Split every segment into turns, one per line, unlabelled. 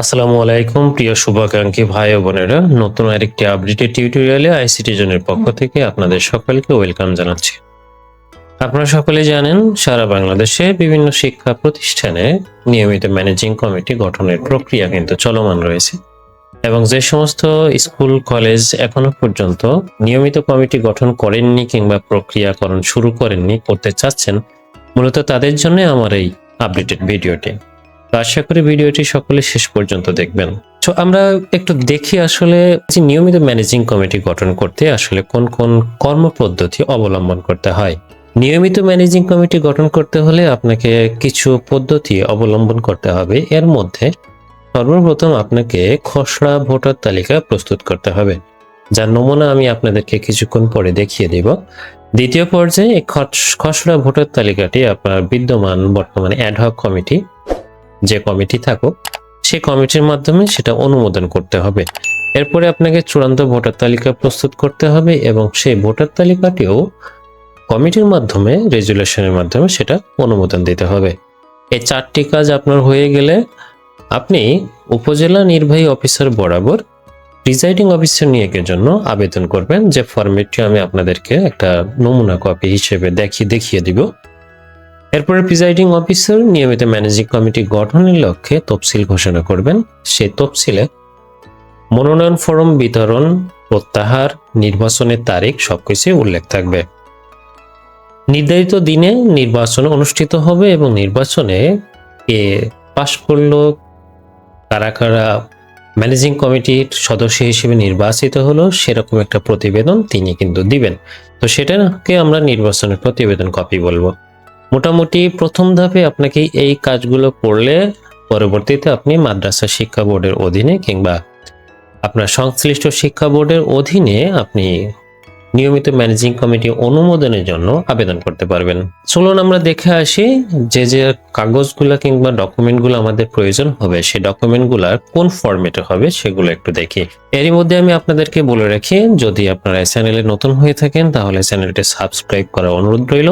আসসালামু আলাইকুম, প্রিয় শুভাকাঙ্ক্ষী ভাই ও বোনেরা। নতুন আরেকটি আপডেটেড টিউটোরিয়ালে আইসিটি জনের পক্ষ থেকে আপনাদের সকলকে ওয়েলকাম জানাচ্ছি। আপনারা সকলে জানেন, সারা বাংলাদেশে বিভিন্ন শিক্ষা প্রতিষ্ঠানে নিয়মিত ম্যানেজিং কমিটি গঠনের প্রক্রিয়া কিন্তু চলমান রয়েছে এবং যে সমস্ত স্কুল কলেজ এখনও পর্যন্ত নিয়মিত কমিটি গঠন করেননি কিংবা প্রক্রিয়াকরণ শুরু করেননি, করতে চাচ্ছেন, মূলত তাদের জন্য আমার এই আপডেটেড ভিডিওটি তো আশা করি ভিডিওটি সকলে শেষ পর্যন্ত দেখবেন। তো আমরা একটু দেখি আসলে যে নিয়মিত ম্যানেজিং কমিটি গঠন করতে আসলে কোন কোন কর্মপদ্ধতি অবলম্বন করতে হয়। নিয়মিত ম্যানেজিং কমিটি গঠন করতে হলে আপনাকে কিছু পদ্ধতি অবলম্বন করতে হবে। এর মধ্যে সর্বপ্রথম আপনাকে খসড়া ভোটার তালিকা প্রস্তুত করতে হবে। যার নমুনা আমি আপনাদেরকে কিছুক্ষণ পরে দেখিয়ে দেব। দ্বিতীয় পর্যায়ে খস- খসড়া ভোটার তালিকাটি আপনার বিদ্যমান বর্তমানে অ্যাডহক কমিটি যে কমিটি থাকুক, সেই কমিটির মাধ্যমে সেটা অনুমোদন করতে হবে। এরপরে আপনাকে চূড়ান্ত ভোটার তালিকা প্রস্তুত করতে হবে এবং সেই ভোটার তালিকাটিও কমিটির মাধ্যমে, রেজুলেশনের মাধ্যমে সেটা অনুমোদন দিতে হবে। এই চারটি কাজ আপনার হয়ে গেলে আপনি উপজেলা নির্বাহী অফিসার বরাবর প্রিজাইডিং অফিসার নিয়োগের জন্য আবেদন করবেন। যে ফরম্যাটটি আমি আপনাদেরকে একটা নমুনা কপি হিসেবে দেখিয়ে দেখিয়ে দিব। এরপরে প্রিজাইডিং অফিসার নিয়মিত ম্যানেজিং কমিটি গঠনের লক্ষ্যে তফসিল ঘোষণা করবেন। সে তফসিলে মনোনয়ন ফরম বিতরণ, প্রত্যাহার, নির্বাচনের তারিখ সবকিছু উল্লেখ থাকবে। নির্ধারিত দিনে নির্বাচন অনুষ্ঠিত হবে এবং নির্বাচনে এ পাশ করল কারা কারা ম্যানেজিং কমিটির সদস্য হিসেবে নির্বাচিত হলো সেরকম একটা প্রতিবেদন তিনি কিন্তু দিবেন। তো সেটাকে আমরা নির্বাচনের প্রতিবেদন কপি বলব। মোটামুটি প্রথম ধাপে আপনাকে এই কাজগুলো করলে পরবর্তীতে আপনি মাদ্রাসা শিক্ষা বোর্ডের অধীনে কিংবা আপনার সংশ্লিষ্ট শিক্ষা বোর্ডের অধীনে আপনি নিয়মিত ম্যানেজিং কমিটি অনুমোদনের জন্য আবেদন করতে পারবেন। চলুন আমরা দেখে আসি যে যে কাগজগুলো কিংবা ডকুমেন্টগুলো আমাদের প্রয়োজন হবে, সেই ডকুমেন্টগুলো কোন ফরম্যাটে হবে সেগুলো একটু দেখি। এরই মধ্যে আমি আপনাদেরকে বলে রাখি, যদি আপনারা চ্যানেলে নতুন হয়ে থাকেন তাহলে চ্যানেলটি সাবস্ক্রাইব করার অনুরোধ রইল।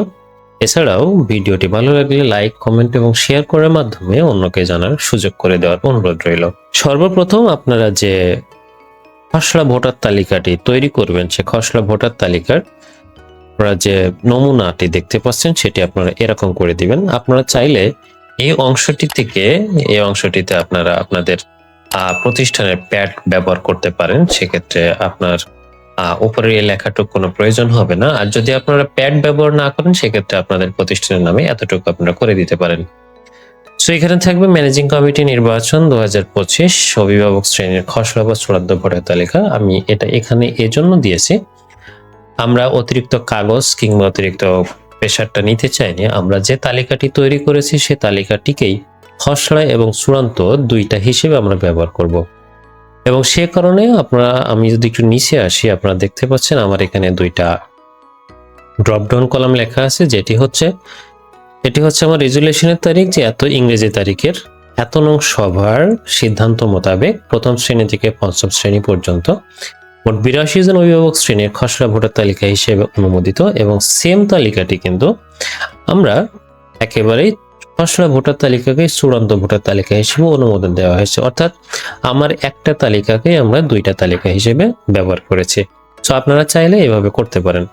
এছাড়াও ভিডিওটি ভালো লাগলে লাইক, কমেন্ট এবং শেয়ার করার মাধ্যমে অন্যকে জানার সুযোগ করে দেওয়ার অনুরোধ রইল। সর্বপ্রথম আপনারা যে খসড়া ভোটার তালিকাটি তৈরি করবেন, সে খসড়া ভোটার তালিকার আপনারা যে নমুনাটি দেখতে পাচ্ছেন, সেটি আপনারা এরকম করে দিবেন। আপনারা চাইলে এই অংশটি থেকে, এই অংশটিতে আপনারা আপনাদের প্রতিষ্ঠানের প্যাড ব্যবহার করতে পারেন। সেক্ষেত্রে আপনার উপরের এই লেখাটুকু কোনো প্রয়োজন হবে না। আর যদি আপনারা প্যাড ব্যবহার না করেন, সেক্ষেত্রে আপনাদের প্রতিষ্ঠানের নামে এতটুকু আপনারা করে দিতে পারেন। সো এখানে থাকবে ম্যানেজিং কমিটি নির্বাচন দু হাজার পঁচিশ, অভিভাবক শ্রেণির খসড়া বা চূড়ান্ত ভোটার তালিকা। আমি এটা এখানে এজন্য দিয়েছি, আমরা অতিরিক্ত কাগজ কিংবা অতিরিক্ত প্রেশারটা নিতে চাইনি, আমরা যে তালিকাটি তৈরি করেছি, সে তালিকাটিকেই খসড়া এবং চূড়ান্ত দুইটা হিসেবে আমরা ব্যবহার করব। এবং সে কারণে আপনারা, আমি যদি একটু নিচে আসি, আপনারা দেখতে পাচ্ছেন আমার এখানে দুইটা ড্রপডাউন কলাম লেখা আছে, যেটি হচ্ছে, এটি হচ্ছে আমার রেজুলেশনের তারিখ, যে এত ইংরেজি তারিখের এত নং সভার সিদ্ধান্ত মোতাবেক প্রথম শ্রেণি থেকে পঞ্চম শ্রেণি পর্যন্ত মোট বিরাশি জন অভিভাবক শ্রেণির খসড়া ভোটার তালিকা হিসেবে অনুমোদিত এবং সেম তালিকাটি কিন্তু আমরা একেবারেই খসড়া ভোটার তালিকাকে চূড়ান্ত ভোটার তালিকা হিসেবে অনুমোদন দেওয়া হয়েছে। অর্থাৎ আমার একটা তালিকাকে আমরা দুইটা তালিকা হিসেবে ব্যবহার করেছি। তো আপনারা চাইলে এভাবে করতে পারেন।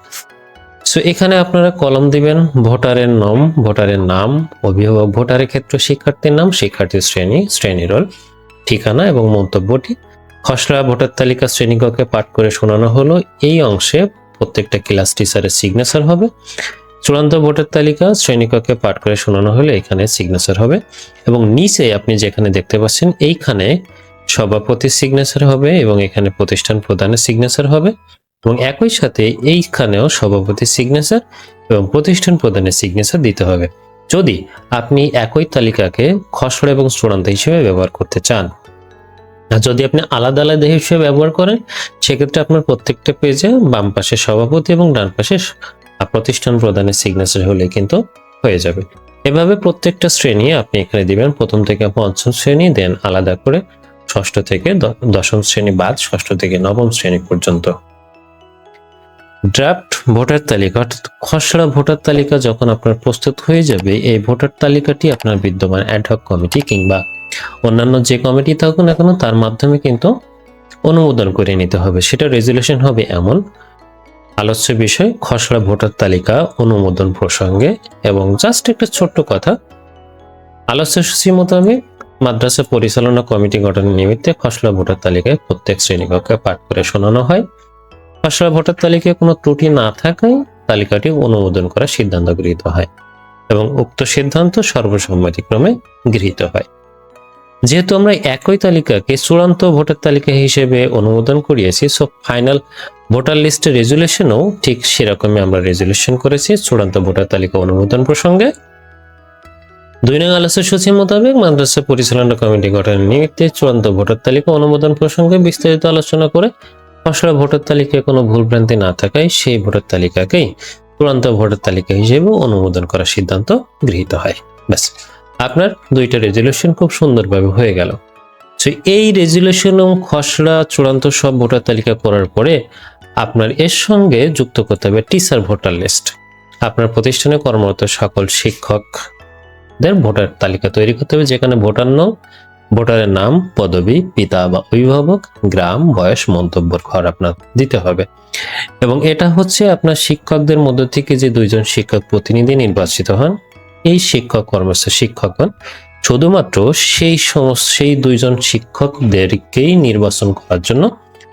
সো এখানে আপনারা কলম দিবেন ভোটারের নাম ভোটারের নাম, অভিভাবক ভোটারের ক্ষেত্রে, শিক্ষার্থীর নাম শিক্ষার্থীর শ্রেণি শ্রেণি রোল, ঠিকানা এবং মন্তব্যটি। খসড়া ভোটার তালিকা শ্রেণীকক্ষে পাঠ করে শোনানো হলো। এই অংশে প্রত্যেকটা ক্লাস টিচারের সিগনেচার হবে। চূড়ান্ত ভোটার তালিকা শ্রেণীকক্ষে পাঠ করে শোনানো হলে এখানে সিগনেচার হবে এবং নিচে আপনি যেখানে দেখতে পাচ্ছেন, এইখানে সভাপতি সিগনেচার হবে এবং এখানে প্রতিষ্ঠান প্রধানের সিগনেচার হবে এবং একই সাথে এইখানেও সভাপতি সিগনেচার এবং প্রতিষ্ঠান প্রধানের সিগনেচার দিতে হবে। যদি আপনি একই তালিকাকে খসড়া এবং চূড়ান্ত হিসেবে ব্যবহার করতে চান যদি আপনি আলাদা আলাদা হিসেবে ব্যবহার করেন, সেক্ষেত্রে আপনার প্রত্যেকটা পেজে বাম পাশে সভাপতি এবং ডান পাশে প্রতিষ্ঠান প্রধানের সিগনেচার হলে কিন্তু হয়ে যাবে। এভাবে প্রত্যেকটা শ্রেণি আপনি এখানে দিবেন। প্রথম থেকে পঞ্চম শ্রেণি দেন আলাদা করে ষষ্ঠ থেকে দশম শ্রেণি বাদ ষষ্ঠ থেকে নবম শ্রেণি পর্যন্ত। ড্রাফট ভোটার তালিকা, অর্থাৎ খসড়া ভোটার তালিকা যখন আপনার প্রস্তুত হয়ে যাবে, এই ভোটার তালিকাটি আপনার বিদ্যমান অ্যাডহক কমিটি কিংবা অন্যান্য যে কমিটি থাকুক না কেন, তার মাধ্যমে কিন্তু অনুমোদন করে নিতে হবে। সেটা রেজুলেশন হবে এমন আলোচ্য বিষয়, খসড়া ভোটার তালিকা, অনুমোদন প্রসঙ্গে এবং জাস্ট একটা ছোট্ট কথা। আলোচ্য সূচি মোতাবেক মাদ্রাসা পরিচালনা কমিটি গঠনের নিমিত্তে খসড়া ভোটার তালিকায় প্রত্যেক শ্রেণীকক্ষে পাঠ করে শোনানো হয়। খসড়া ভোটার তালিকায় কোনো ত্রুটি না থাকায় তালিকাটি অনুমোদন করার সিদ্ধান্ত গৃহীত হয় এবং উক্ত সিদ্ধান্ত সর্বসম্মতিক্রমে গৃহীত হয়। যেহেতু আমরা একই তালিকাকে চূড়ান্ত ভোটার তালিকা হিসেবে অনুমোদন করিয়েছি সো ফাইনাল ভোটার লিস্টের রেজুলেশনও ঠিক সেরকমই আমরা রেজুলেশন করেছি, চূড়ান্ত ভোটার তালিকা অনুমোদন প্রসঙ্গে। দুই নং আলোচ্য সূচি মোতাবেক মাদ্রাসা পরিচালনা কমিটি গঠনের নিমিত্তে চূড়ান্ত ভোটার তালিকা অনুমোদন প্রসঙ্গে বিস্তারিত আলোচনা করে খসড়া ভোটার তালিকায় কোনো ভুলভ্রান্তি না থাকায় সেই ভোটার তালিকাকেই চূড়ান্ত ভোটার তালিকা হিসেবে অনুমোদন করার সিদ্ধান্ত গৃহীত হয়। ব্যাস। আপনার দুইটা রেজুলেশন খুব সুন্দরভাবে হয়ে গেল। তো এই রেজুলেশন এবং খসড়া চূড়ান্ত সব ভোটার তালিকা করার পরে আপনার এর সঙ্গে যুক্ত করতে হবে টিচার ভোটার লিস্ট আপনার প্রতিষ্ঠানে কর্মরত সকল শিক্ষকদের ভোটার তালিকা তৈরি করতে হবে, যেখানে ভোটার নাম, ভোটারের নাম, পদবি, পিতা বা অভিভাবক, গ্রাম, বয়স, মন্তব্যর ঘর আপনার দিতে হবে। এবং এটা হচ্ছে আপনার শিক্ষকদের মধ্য থেকে যে দুইজন শিক্ষক প্রতিনিধি নির্বাচিত হন এই শিক্ষক কর্মস্থ শিক্ষকগণ শুধুমাত্র সেই সমস্ত, সেই দুইজন শিক্ষকদেরকেই নির্বাচন করার জন্য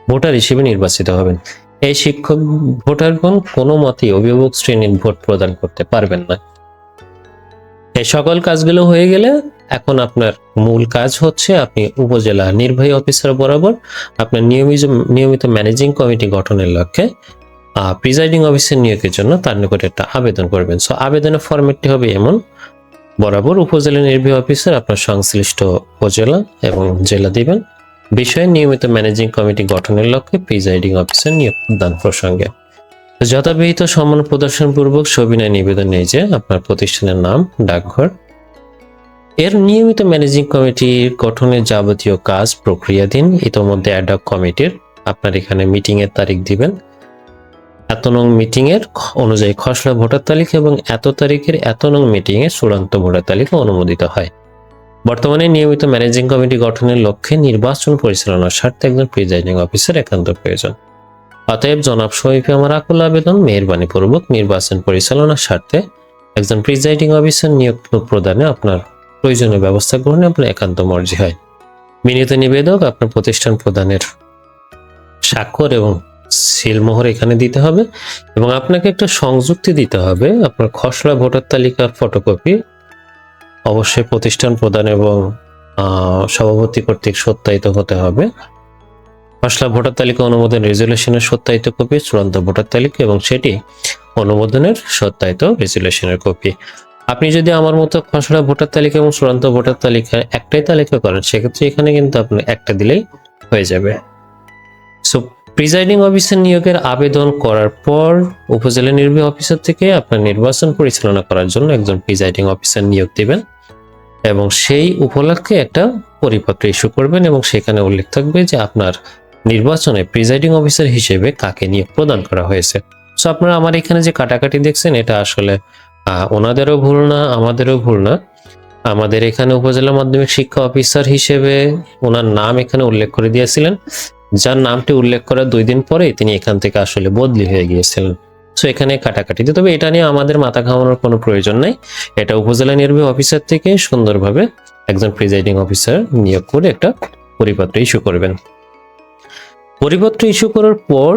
ভোটার হিসেবে নির্বাচিত হবেন। এই শিক্ষক ভোটারগণ কোনো মতেই অভিভাবক শ্রেণির ভোট প্রদান করতে পারবেন না। এই সকল কাজগুলো হয়ে গেলে এখন আপনার মূল কাজ হচ্ছে আপনি উপজেলা নির্বাহী অফিসার বরাবর আপনার নিয়মিত নিয়মিত ম্যানেজিং কমিটি গঠনের লক্ষ্যে প্রিজাইডিং অফিসের নিয়োগের জন্য তার নিকট একটা আবেদন করবেন। সো আবেদনের ফরম্যাটটি হবে এমন। বরাবর উপজেলা নির্বাহী অফিসার আপনার সংশ্লিষ্ট উপজেলা এবং জেলা দিবেন। বিষয়ে নিয়মিত ম্যানেজিং কমিটি গঠনের লক্ষ্যে প্রিজাইডিং অফিসার নিয়োগ দান প্রসঙ্গে। যথাবিহিত সম্মান প্রদর্শনপূর্বক সবিনয় নিবেদন নেই যে আপনার প্রতিষ্ঠানের নাম, ডাকঘর। এর নিয়মিত ম্যানেজিং কমিটির গঠনের যাবতীয় কাজ প্রক্রিয়াধীন। ইতোমধ্যে অ্যাডক কমিটির আপনার এখানে মিটিং এর তারিখ দিবেন। এত নং মিটিং এর অনুযায়ী খসড়া ভোটার তালিকা এবং এত তারিখের এত নং মিটিং এ চূড়ান্ত ভোটার তালিকা অনুমোদিত হয়। বর্তমানে নিয়মিত ম্যানেজিং কমিটি গঠনের লক্ষ্যে নির্বাচন পরিচালনার স্বার্থে একজন প্রিজাইডিং অফিসার একান্ত প্রয়োজন। অতএব জনাব শহীফে আমার আকুল আবেদন মেহরবানি পূর্বক নির্বাচন পরিচালনার স্বার্থে একজন প্রিজাইডিং অফিসার নিয়োগ প্রদানে আপনার প্রয়োজনীয় ব্যবস্থা গ্রহণে আপনার একান্ত মর্জি হয়। বিনীত নিবেদক, আপনার প্রতিষ্ঠান প্রদানের স্বাক্ষর এবং সিলমোহর এখানে দিতে হবে এবং আপনাকে একটা সংযুক্তি দিতে হবে। আপনার খসড়া ভোটার তালিকার ফটোকপি অবশ্যই প্রতিষ্ঠান প্রদান এবং সভাপতি কর্তৃক সত্যায়িত হতে হবে। খসড়া ভোটার তালিকা অনুমোদন রেজুলেশনের সত্যায়িত কপি, চূড়ান্ত ভোটার তালিকা এবং সেটি অনুমোদনের সত্যায়িত রেজুলেশনের কপি। আপনি যদি আমার মতো খসড়া ভোটার তালিকা এবং চূড়ান্ত ভোটার তালিকা একটাই তালিকা করেন, সেক্ষেত্রে এখানে কিন্তু আপনার একটা দিলেই হয়ে যাবে। প্রিজাইডিং অফিসার নিয়োগের আবেদন করার পর উপজেলা নির্বাহী অফিসার থেকে আপনার নির্বাচন পরিচালনা করার জন্য একজন প্রিজাইডিং অফিসার নিয়োগ দিবেন এবং সেই উপলক্ষে একটা পরিপত্র ইস্যু করবেন এবং সেখানে উল্লেখ থাকবে যে আপনার নির্বাচনে প্রিজাইডিং অফিসার হিসেবে কাকে নিয়োগ প্রদান করা হয়েছে। সো আপনারা আমার এখানে যে কাটাকাটি দেখছেন, এটা আসলে ওনাদেরও ভুল না, আমাদেরও ভুল না। আমাদের এখানে উপজেলা মাধ্যমিক শিক্ষা অফিসার হিসেবে ওনার নাম এখানে উল্লেখ করে দিয়েছিলেন। যার নামটি উল্লেখ করার দুই দিন পরে তিনি এখান থেকে আসলে বদলি হয়ে গিয়েছিলেন। সো এখানে কাটাকাটিতে, তবে এটা নিয়ে আমাদের মাথা ঘামানোর কোনো প্রয়োজন নেই। এটা উপজেলা নির্বাহী অফিসার থেকে সুন্দরভাবে একজন প্রিজাইডিং অফিসার নিয়োগ করে একটা পরিপত্র ইস্যু করবেন। পরিপত্র ইস্যু করার পর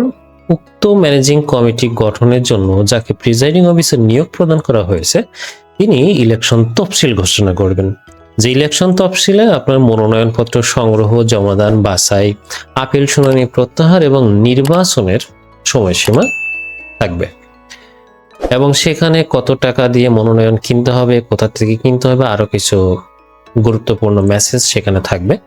উক্ত ম্যানেজিং কমিটি গঠনের জন্য যাকে প্রিজাইডিং অফিসার নিয়োগ প্রদান করা হয়েছে, তিনি ইলেকশন তফসিল ঘোষণা করবেন। যে ইলেকশন তফসিলে আপনার মনোনয়নপত্র সংগ্রহ, জমাদান, বাছাই, আপিল শুনানি প্রত্যাহার এবং নির্বাচনের সময়সীমা থাকবে। এবং সেখানে কত টাকা দিয়ে মনোনয়ন কিনতে হবে, কোথা থেকে কিনতে হবে, আরও কিছু গুরুত্বপূর্ণ মেসেজ সেখানে থাকবে।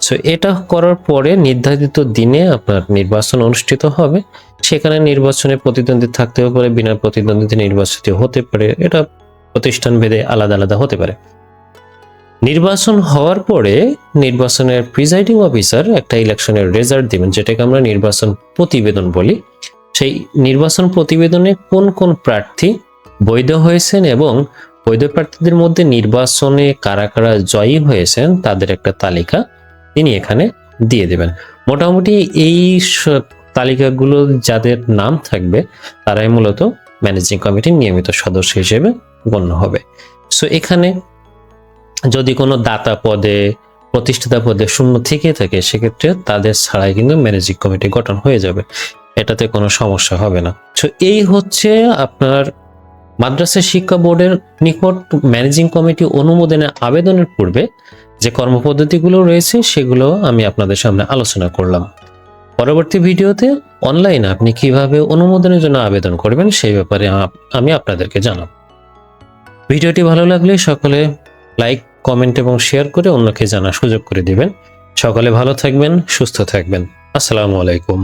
সো এটা করার পরে নির্ধারিত দিনে আপনার নির্বাচন অনুষ্ঠিত হবে। সেখানে নির্বাচনে প্রতিদ্বন্দ্বী থাকতেও পারে, বিনা প্রতিদ্বন্দ্বিতা নির্বাচিত হতে পারে। এটা প্রতিষ্ঠান ভেদে আলাদা আলাদা হতে পারে। নির্বাচন হওয়ার পরে নির্বাচনের প্রিজাইডিং অফিসার একটা ইলেকশনের রেজাল্ট দিবেন, যেটাকে আমরা নির্বাচন প্রতিবেদন বলি। সেই নির্বাচন প্রতিবেদনে কোন কোন প্রার্থী বৈধ হয়েছেন এবং বৈধ প্রার্থীদের মধ্যে নির্বাচনে কারা কারা জয়ী হয়েছেন তাদের একটা তালিকা তিনি এখানে দিয়ে দেবেন। মোটামুটি এই তালিকাগুলো যাদের নাম থাকবে, তারাই মূলত ম্যানেজিং কমিটির নিয়মিত সদস্য হিসেবে গণ্য হবে। সো এখানে যদি কোনো দাতা পদে, প্রতিষ্ঠাতা পদে শূন্য থেকে থাকে, সেক্ষেত্রে তাদের ছাড়াই কিন্তু ম্যানেজিং কমিটি গঠন হয়ে যাবে। এটাতে কোনো সমস্যা হবে না। সো এই হচ্ছে আপনার মাদ্রাসা শিক্ষা বোর্ডের নিকট ম্যানেজিং কমিটি অনুমোদনে আবেদনের পূর্বে যে কর্মপদ্ধতিগুলো রয়েছে, সেগুলো আমি আপনাদের সামনে আলোচনা করলাম। পরবর্তী ভিডিওতে অনলাইনে আপনি কীভাবে অনুমোদনের জন্য আবেদন করবেন, সেই ব্যাপারে আমি আপনাদেরকে জানাব। ভিডিওটি ভালো লাগলে সকলে লাইক কমেন্ট এবং শেয়ার করে অন্যকে জানার সুযোগ করে দিবেন। সকলে ভালো থাকবেন, সুস্থ থাকবেন। আসসালামু আলাইকুম।